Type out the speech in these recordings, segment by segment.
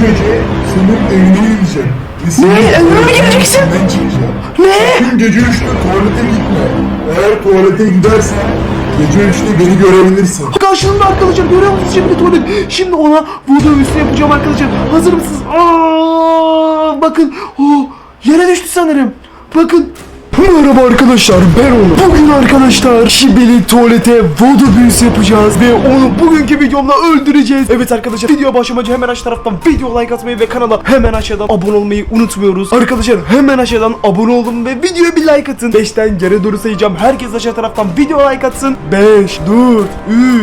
gece senin evine gideceğim. Senin Evime mi geleceksin? evinden çıkacağım. Ne? Sakın gece üçte tuvalete gitme. Eğer tuvalete gidersen gece üçte beni görebilirsin. Karşılığında arkadaşlar görüyor musunuz şimdi tuvalet? Şimdi ona voodoo üstü yapacağım arkadaşlar. Hazır mısınız? Aa, bakın. Oh, yere düştü sanırım. Bakın. Merhaba arkadaşlar ben Onur. Bugün arkadaşlar Şibeli tuvalete voodoo büyüsü yapacağız ve onu bugünkü videomda öldüreceğiz. Evet arkadaşlar video başlamacı hemen aşağı taraftan video like atmayı ve kanala hemen aşağıdan abone olmayı unutmuyoruz. Arkadaşlar hemen aşağıdan abone olun ve videoya bir like atın. 5'ten geri doğru sayacağım. Herkes aşağı taraftan video like atsın. 5, 4,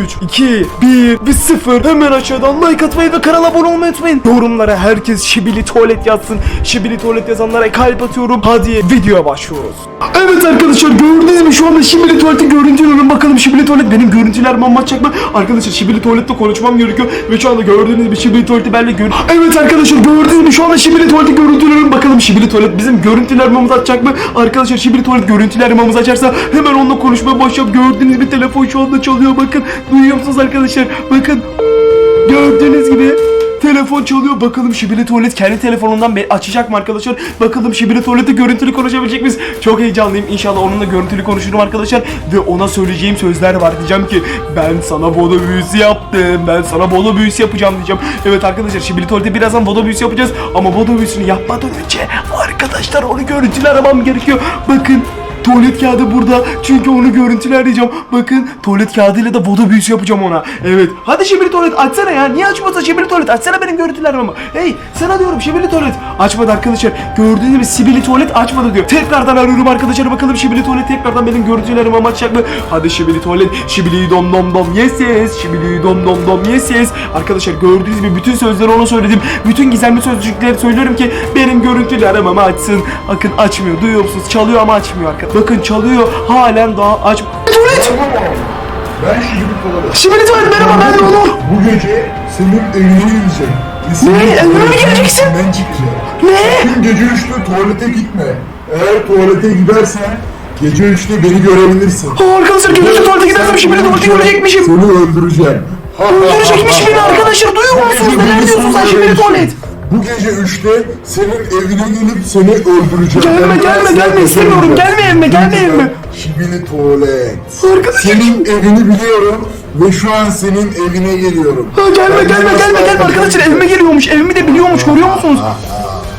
3, 2, 1 ve 0. Hemen aşağıdan like atmayı ve kanala abone olmayı unutmayın. Yorumlara herkes Şibili tuvalet yazsın. Şibili tuvalet yazanlara kalp atıyorum. Hadi videoya başlıyoruz. Evet arkadaşlar gördünüz mü şu anda Şibili tuvaleti görüntülüyorum. Bakalım Şibili tuvalet benim görüntüler anlatacak mı? Arkadaşlar Şibili tuvalette konuşmam gerekiyor. Ve şu anda gördüğünüz gibi Şibili tuvaleti benimle gör... Evet arkadaşlar gördüğünüz gibi şu anda Şibili tuvaleti görüntülüyorum. Bakalım Şibili tuvalet bizim görüntüler atacak mı? Arkadaşlar Şibili tuvalet görüntüler açarsa hemen onunla konuşmaya başlayıp gördüğünüz gibi telefon şu anda çalıyor. Bakın duyuyor musunuz arkadaşlar? Bakın gördüğünüz gibi Telefon çalıyor. Bakalım Şibili Tuvalet kendi telefonundan açacak mı arkadaşlar? Bakalım Şibili Tuvalet'te görüntülü konuşabilecek miyiz? Çok heyecanlıyım. İnşallah onunla görüntülü konuşurum arkadaşlar. Ve ona söyleyeceğim sözler var. Diyeceğim ki ben sana bodo büyüsü yaptım. Ben sana bodo büyüsü yapacağım diyeceğim. Evet arkadaşlar Şibili Tuvalet'te birazdan bodo büyüsü yapacağız. Ama bodo büyüsünü yapmadan önce arkadaşlar onu görüntülü aramam gerekiyor. Bakın Tuvalet kağıdı burada çünkü onu görüntüler diyeceğim. Bakın tuvalet kağıdıyla da vodo büyüsü yapacağım ona. Evet. Hadi şibiri tuvalet açsana ya. Niye açmasa şibiri tuvalet açsana benim görüntülerimi ama. Hey sana diyorum şibiri tuvalet. Açmadı arkadaşlar. Gördüğünüz gibi sibili tuvalet açmadı diyor. Tekrardan arıyorum arkadaşlar bakalım şibili tuvalet tekrardan benim görüntülerimi ama açacak mı? Hadi şibili tuvalet. Şibili dom dom dom yes yes. Şibili dom dom dom yes yes. Arkadaşlar gördüğünüz gibi bütün sözleri ona söyledim. Bütün gizemli sözcükleri söylüyorum ki benim görüntülü aramamı açsın. Bakın açmıyor. Duyuyor musunuz? Çalıyor ama açmıyor arkadaşlar. Bakın çalıyor. Halen daha aç. Tuvalet! Ben şimdi tuvalete. Şibili tuvalet merhaba ben Onur. Bu gece senin evine senin Ne? Evime mi evinden geleceksin? çıkacağım. Ne? Sakın gece üçte tuvalete gitme. Eğer tuvalete gidersen gece üçte beni görebilirsin. Aa, arkadaşlar gece tuvalete gidersem Şibili tuvaleti görecekmişim. Seni öldüreceğim. Öldürecekmiş beni arkadaşlar. Duyuyor musunuz? Neler diyorsun sen Şibili tuvalet? Bu gece üçte senin evine gelip seni öldüreceğim. Gelme, gelme, gelme, istemiyorum. Gelme evime, gelme evime. Şibili tuvalet. Arkadaşlar- Senin evini biliyorum ve şu an senin evine geliyorum. Aa, gelme gelme asla gelme gelme arkadaşlar evime geliyormuş. Evimi de biliyormuş görüyor musunuz?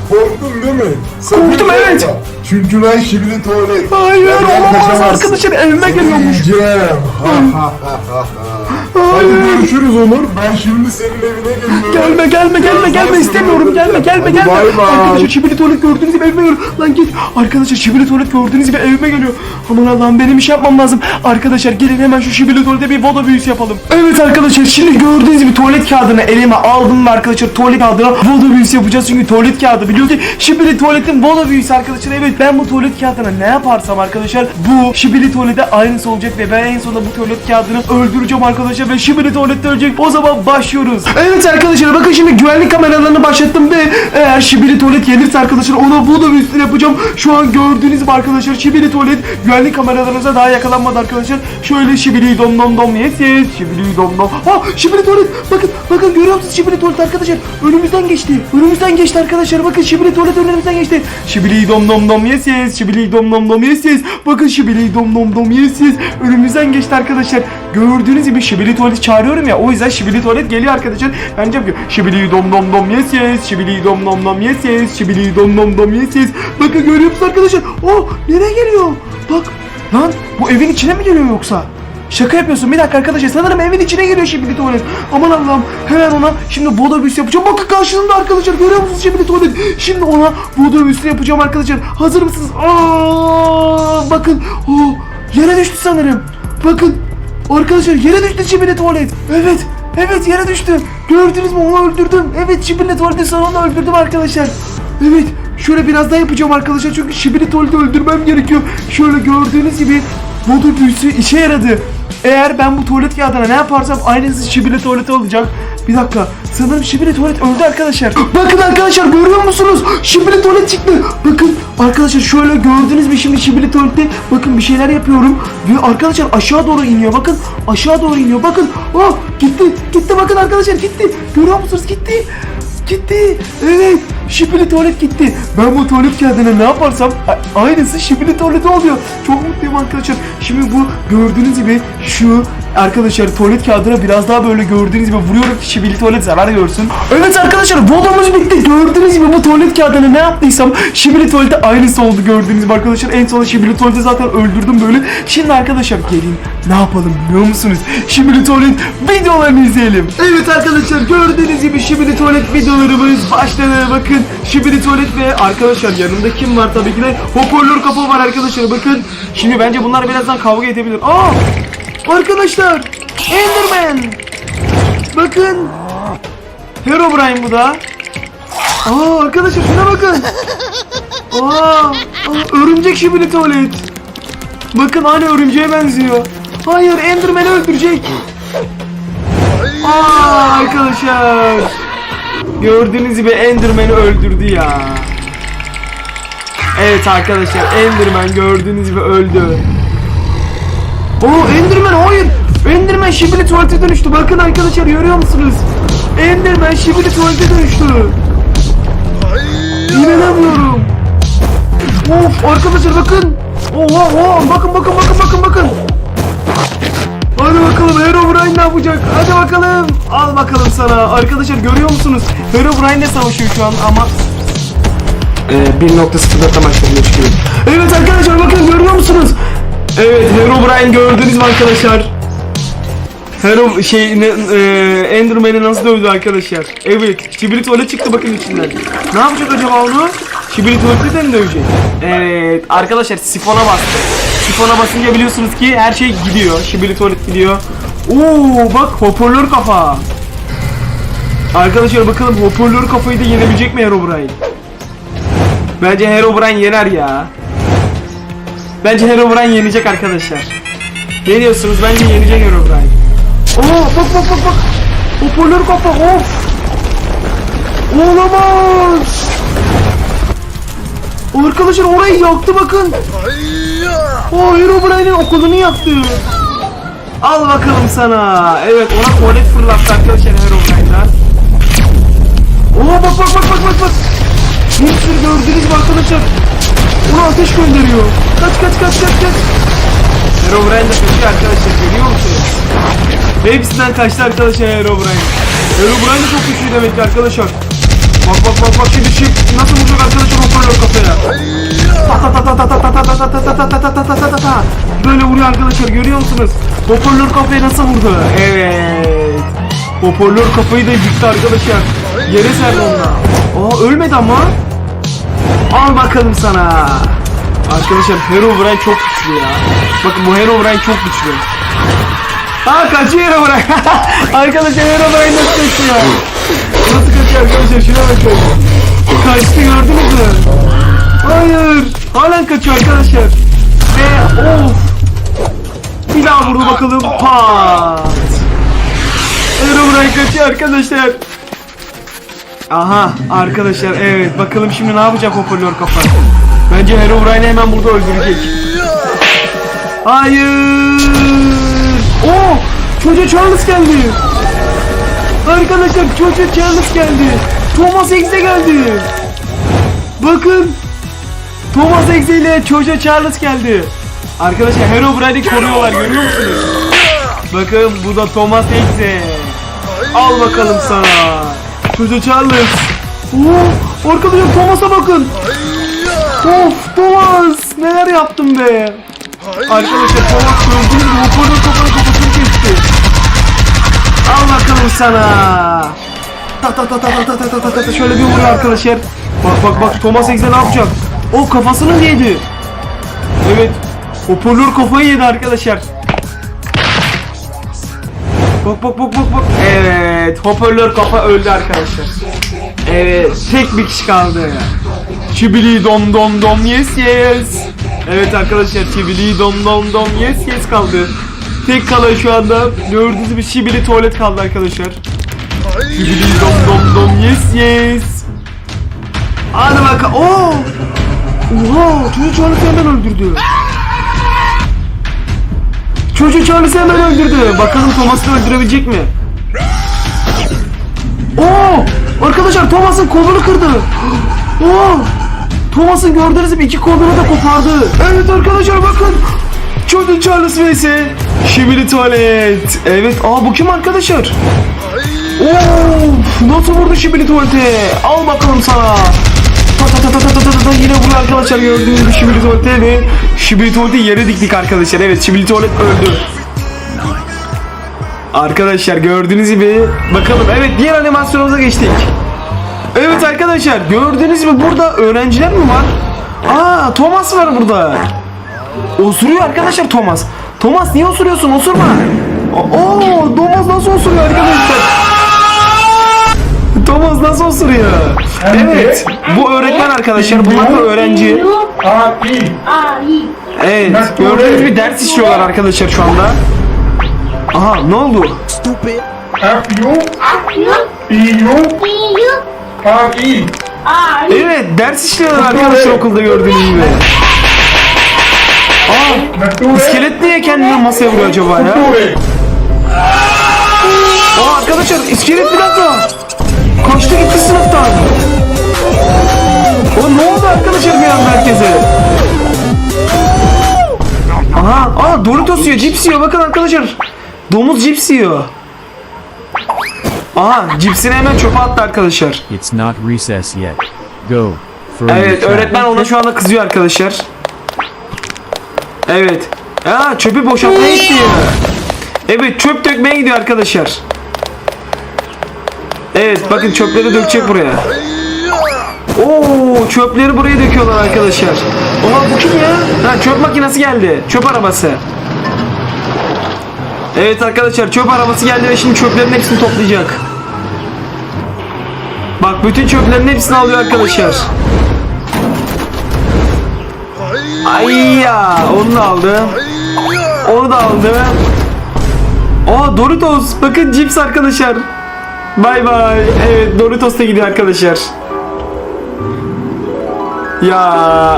Korktun değil mi? Sakın Korktum, evet. korkma. Çünkü ben şibili tuvalet. Hayır Benden olamaz kaçamazsın. arkadaşlar evime Seni geliyormuş. yiyeceğim. Hadi görüşürüz Onur. Ben şimdi senin evine geliyorum. Gelme gelme gelme gelme istemiyorum gelme gelme Hadi gelme. bay bay. Arkadaşlar şibili tuvalet gördüğünüz gibi evime geliyor. Lan git. Arkadaşlar şibili tuvalet gördüğünüz gibi evime geliyor. Aman Allah'ım benim iş yapmam lazım. Arkadaşlar gelin hemen şu şibili tuvalete bir vodo büyüsü yapalım. Evet arkadaşlar şimdi gördüğünüz gibi tuvalet kağıdını elime aldım ve arkadaşlar tuvalet kağıdına vodo büyüsü yapacağız. Çünkü tuvalet kağıdı biliyor ki şibili tuvaletin vodo büyüsü arkadaşlar. Evet ben bu tuvalet kağıdına ne yaparsam arkadaşlar bu şibili tuvalete aynısı olacak ve ben en sonunda bu tuvalet kağıdını öldüreceğim arkadaşlar ve şibili tuvalette ölecek. O zaman başlıyoruz. Evet arkadaşlar bakın şimdi güvenlik kameralarını başlattım ve eğer şibili tuvalet gelirse arkadaşlar ona vodo büyüsünü yapacağım. Şu an gördüğünüz gibi arkadaşlar şibili tuvalet güvenlik kameralarınıza daha yakalanmadı arkadaşlar. Şöyle şibili dom dom dom yes yes şibili dom dom. Ha şibili tuvalet bakın bakın görüyor musunuz şibili tuvalet arkadaşlar önümüzden geçti. Önümüzden geçti arkadaşlar bakın şibili tuvalet önümüzden geçti. Şibili dom dom dom yes yes şibili dom dom dom yes yes. Bakın şibili dom dom dom yes yes önümüzden geçti arkadaşlar. Gördüğünüz gibi şibili tuvaleti çağırıyorum ya o yüzden şibili tuvalet geliyor arkadaşlar. Ben diyeceğim ki şibili dom dom dom yes yes şibili dom dom dom yes yes şibili dom dom dom yes yes. Bakın görüyor musunuz arkadaşlar? Oh nereye geliyor? Bak lan bu evin içine mi geliyor yoksa? Şaka yapıyorsun. Bir dakika arkadaşlar. Sanırım evin içine geliyor şimdi tuvalet. Aman Allah'ım. Hemen ona şimdi bodo büyüsü yapacağım. Bakın karşılığında arkadaşlar. Görüyor musunuz şimdi tuvalet? Şimdi ona bodo büyüsü yapacağım arkadaşlar. Hazır mısınız? Aa, bakın. Oh, yere düştü sanırım. Bakın. Arkadaşlar yere düştü şimdi tuvalet. Evet. Evet yere düştü. Gördünüz mü onu öldürdüm. Evet şimdi tuvaletin sonunda öldürdüm arkadaşlar. Evet. Şöyle biraz daha yapacağım arkadaşlar. Çünkü şibili tuvaleti öldürmem gerekiyor. Şöyle gördüğünüz gibi Voodoo büyüsü işe yaradı. Eğer ben bu tuvalet kağıdına ne yaparsam aynısı şibile tuvaleti olacak. Bir dakika. Sanırım şibile tuvalet öldü arkadaşlar. Bakın arkadaşlar görüyor musunuz? Şibile tuvalet çıktı. Bakın arkadaşlar şöyle gördünüz mü şimdi şibile tuvalette bakın bir şeyler yapıyorum. Ve arkadaşlar aşağı doğru iniyor. Bakın aşağı doğru iniyor. Bakın. Oh gitti. Gitti bakın arkadaşlar gitti. Görüyor musunuz? Gitti. Gitti. Evet. Şipili tuvalet gitti. Ben bu tuvalet kağıdına ne yaparsam aynısı şipili tuvaleti oluyor. Çok mutluyum arkadaşlar. Şimdi bu gördüğünüz gibi şu arkadaşlar tuvalet kağıdına biraz daha böyle gördüğünüz gibi vuruyorum ki şibili tuvalet zarar görsün. Evet arkadaşlar volumuz bitti. Gördüğünüz gibi bu tuvalet kağıdına ne yaptıysam şibili tuvalete aynısı oldu gördüğünüz gibi arkadaşlar. En son şibili tuvaleti zaten öldürdüm böyle. Şimdi arkadaşlar gelin ne yapalım biliyor musunuz? Şibili tuvalet videolarını izleyelim. Evet arkadaşlar gördüğünüz gibi şibili tuvalet videolarımız başladı. Bakın şibili tuvalet ve arkadaşlar yanımda kim var tabii ki de hoparlör kapı var arkadaşlar bakın. Şimdi bence bunlar birazdan kavga edebilir. Aa! Arkadaşlar Enderman. Bakın. Herobrine bu da. Aa arkadaşlar şuna bakın. Aa, aa örümcek şibili tuvalet. Bakın hani örümceğe benziyor. Hayır Enderman'i öldürecek. Aa arkadaşlar. Gördüğünüz gibi Enderman'i öldürdü ya. Evet arkadaşlar Enderman gördüğünüz gibi öldü Oo Enderman hayır. Enderman şibili tuvalete dönüştü. Bakın arkadaşlar görüyor musunuz? Enderman şibili tuvalete dönüştü. İnanamıyorum. Of arkadaşlar bakın. Oha oha bakın bakın bakın bakın bakın. Hadi bakalım Herobrine ne yapacak? Hadi bakalım. Al bakalım sana. Arkadaşlar görüyor musunuz? Herobrine de savaşıyor şu an ama ee, 1.0'da başlamıyor çıkıyor. Evet arkadaşlar bakın görüyor musunuz? Evet Herobrine gördünüz mü arkadaşlar? Hero şey ne, e, Enderman'i nasıl dövdü arkadaşlar? Evet Şibili tuvalet çıktı bakın içinden. Ne yapacak acaba onu? Tuvaleti de mi dövecek? Evet arkadaşlar sifona bastı. Sifona basınca biliyorsunuz ki her şey gidiyor. Şibili tuvalet gidiyor. Oo bak hoparlör kafa. Arkadaşlar bakalım hoparlör kafayı da yenebilecek mi Herobrine? Bence Herobrine yener ya. Bence Herobrine yenecek arkadaşlar. Ne diyorsunuz? Bence yenecek Herobrine. Oo bak bak bak bak. Hoparlör kafa of. Olamaz. Arkadaşlar orayı yaktı bakın. O Herobrine'in okulunu yaktı. Al bakalım sana. Evet ona tuvalet fırlattı arkadaşlar Herobrine'dan. Oo bak bak bak bak bak bak. Bir sürü gördünüz mü arkadaşlar? Ona ateş gönderiyor. Kaç kaç kaç kaç kaç. Herobrine de kaçıyor arkadaşlar görüyor musunuz? Ve hepsinden kaçtı arkadaşlar Herobrine. Herobrine de çok güçlü demek ki arkadaşlar. Bak bak bak bak şimdi çık. Nasıl vuracak arkadaşlar hoparlör kafaya. Böyle vuruyor arkadaşlar görüyor musunuz? Hoparlör kafaya nasıl vurdu? Evet. Hoparlör kafayı da yıktı arkadaşlar. Yere serdi onunla. Aa ölmedi ama. Al bakalım sana. Arkadaşlar Herobrine çok güçlü ya. Bakın bu Herobrine çok güçlü. Ha kaçıyor Herobrine. arkadaşlar Herobrine nasıl kaçıyor? Nasıl kaçıyor arkadaşlar şuna bakın. Kaçtı gördünüz mü? Hayır. Halen kaçıyor arkadaşlar. Ve of. Bir daha vurdu bakalım. Pat. Herobrine kaçıyor arkadaşlar. Aha arkadaşlar evet bakalım şimdi ne yapacak hoparlör kafa. Bence Herobrine'i hemen burada öldürecek. Hayır. Oo çocuğa Charles geldi. Arkadaşlar çocuğa Charles geldi. Thomas X'e geldi. Bakın. Thomas X ile çocuğa Charles geldi. Arkadaşlar Herobrine'i koruyorlar görüyor musunuz? Bakın bu da Thomas X'e. Al bakalım sana. Çocuğa Charles. Oo, arkadaşlar Thomas'a bakın. Of Thomas neler yaptın be. Arkadaşlar Thomas gördüğünüz gibi hoparlör kafanı kafasını kesti. Al bakalım sana. Ta ta ta ta ta ta ta ta ta ta şöyle bir vuruyor arkadaşlar. Bak bak bak Thomas Eggs'e ne yapacak? O kafasını yedi. Evet. Hoparlör kafayı yedi arkadaşlar. Bak bak bak bak bak. Evet. Hoparlör kafa öldü arkadaşlar. Evet. Tek bir kişi kaldı. Çibili dom dom dom yes yes. Evet arkadaşlar çibili dom dom dom yes yes kaldı. Tek kalan şu anda gördüğünüz gibi şibili tuvalet kaldı arkadaşlar. Şibili dom dom dom yes yes. Hadi bakalım. Oo! Oha! Charles'ı hemen öldürdü. Çocuğu Charles'ı hemen öldürdü. Bakalım Thomas'ı öldürebilecek mi? Oo! Arkadaşlar Thomas'ın kolunu kırdı. Oo! Thomas'ın gördüğünüz gibi iki kolunu da kopardı. Evet arkadaşlar bakın. Jordan Charles vs. Şibili Tuvalet. Evet. Aa bu kim arkadaşlar? Of nasıl vurdu Şibili Tuvalet'e? Al bakalım sana. Yine vuruyor arkadaşlar gördüğünüz gibi Şibili Tuvalet'e ve Şibili Tuvalet'i yere diktik arkadaşlar. Evet Şibili Tuvalet öldü. Arkadaşlar gördüğünüz gibi bakalım evet diğer animasyonumuza geçtik. Evet arkadaşlar gördüğünüz gibi burada öğrenciler mi var? Aa Thomas var burada. Osuruyor arkadaşlar Thomas. Thomas niye osuruyorsun? Osurma. Oo Thomas nasıl osuruyor arkadaşlar? Thomas nasıl osuruyor? Evet. Bu öğretmen arkadaşlar. Bunlar da öğrenci. Evet. Gördüğünüz gibi ders işliyorlar arkadaşlar şu anda. Aha ne oldu? Ay. Evet ders işliyorlar arkadaşlar okulda gördüğünüz gibi. Aa iskelet niye kendini masaya vuruyor acaba ya? Aa arkadaşlar iskelet bir dakika. Kaçtı gitti sınıftan. O ne oldu arkadaşlar bir anda herkese? Aha, aa Doritos yiyor, cips yiyor. Bakın arkadaşlar. Domuz cips yiyor. Aha, cipsini hemen çöpe attı arkadaşlar. It's not recess yet. Go. Evet, öğretmen ona şu anda kızıyor arkadaşlar. Evet. Aa, çöpü boşaltmaya gidiyor. Evet, çöp dökmeye gidiyor arkadaşlar. Evet, bakın çöpleri dökecek buraya. Oo, çöpleri buraya döküyorlar arkadaşlar. Oha bu kim ya? Ha, çöp makinesi geldi. Çöp arabası. Evet arkadaşlar çöp arabası geldi ve şimdi çöplerin hepsini toplayacak. Bak bütün çöplerin hepsini alıyor arkadaşlar. Ay onu da aldı. Onu da aldı. Aa Doritos bakın cips arkadaşlar. Bay bay. Evet Doritos da gidiyor arkadaşlar. Ya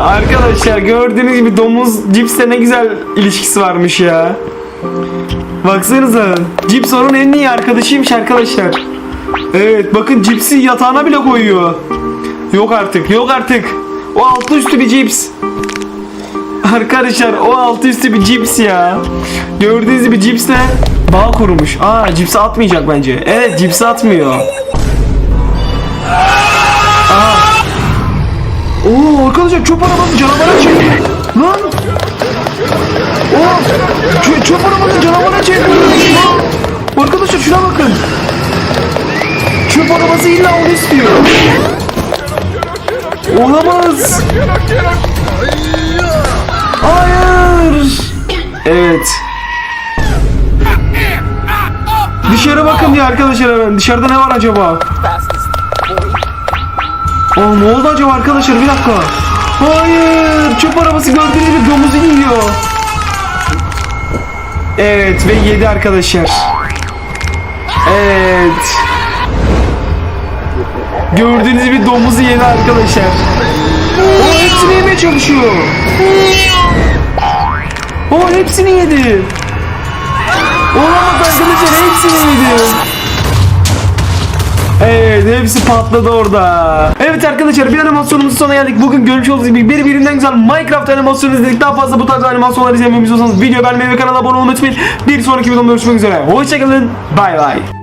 arkadaşlar gördüğünüz gibi domuz cipsle ne güzel ilişkisi varmış ya. Baksanıza. Cips onun en iyi arkadaşıymış arkadaşlar. Evet bakın cipsi yatağına bile koyuyor. Yok artık yok artık. O altı üstü bir cips. Arkadaşlar o altı üstü bir cips ya. Gördüğünüz gibi cipsle bağ kurmuş. Aa cipsi atmayacak bence. Evet cipsi atmıyor. Aa. Oo arkadaşlar çöp arabanın canavara çeviriyor. Lan. Oo çö- çöp arabanın canavara çeviriyor. Arkadaşlar şuna bakın. Çöp arabası illa onu istiyor. Olamaz. Evet. Dışarı bakın diye arkadaşlar hemen. Dışarıda ne var acaba? Aa ne oldu acaba arkadaşlar bir dakika. Hayır çöp arabası gördüğünüz gibi domuzu yiyor. Evet ve yedi arkadaşlar. Evet. Gördüğünüz gibi domuzu yedi arkadaşlar. O hepsini yemeye çalışıyor. O hepsini yedi. Olamaz arkadaşlar hepsini yedi. Evet hepsi patladı orada. Evet arkadaşlar bir animasyonumuzun sonuna geldik. Bugün görmüş olduğunuz gibi birbirinden güzel Minecraft animasyonu izledik. Daha fazla bu tarz animasyonlar izlemeyi istiyorsanız video beğenmeyi ve kanala abone olmayı unutmayın. Bir sonraki videomda görüşmek üzere. Hoşçakalın. Bay bay.